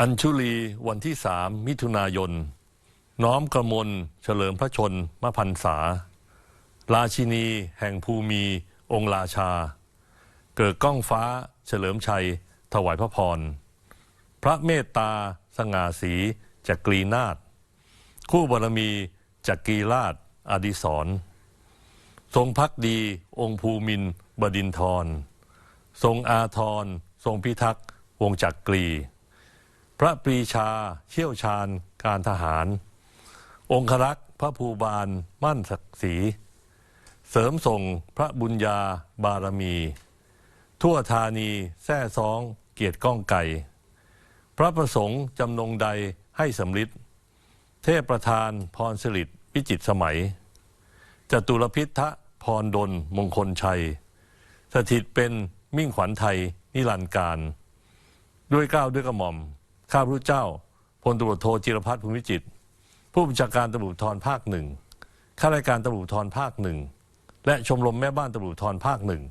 อัญชุลีวันที่สามมิถุนายน น้อมกระมลเฉลิมพระชนมพันษา ราชินีแห่งภูมี องค์ราชา เกิดก้องฟ้าเฉลิมชัย ถวายพระพร พระเมตตา สง่าสีจักรีนาถคู่บารมีจักรีราชอดิศรทรงพักดีองค์ภูมินบดินทร ทรงอาทร ทรงพิทักษ์วงจักรี ระปรีชา เชี่ยวชาญ การทหาร องครักษ์พระภูบาล มั่นศักดิ์ศรี เสริมส่งพระบุญญาบารมี ทั่วธานีแท่ซอง เกียรติก้องไก่ พระประสงค์จำนงใดให้สำลิดเทพประธานพรสิริวิจิตสมัยจตุรพิทะพรดลมงคลชัย สถิตเป็นมิ่งขวัญไทย นิรันดร์การ ด้วยก้าวด้วยกระหม่อม ข้าพระเจ้าพลตำรวจโทจิรพัฒน์ภูมิจิต ผู้บัญชาการตำรวจทรภาคหนึ่งข้าราชการตำรวจทรภาคหนึ่งและชมรมแม่บ้านตำรวจทรภาคหนึ่ง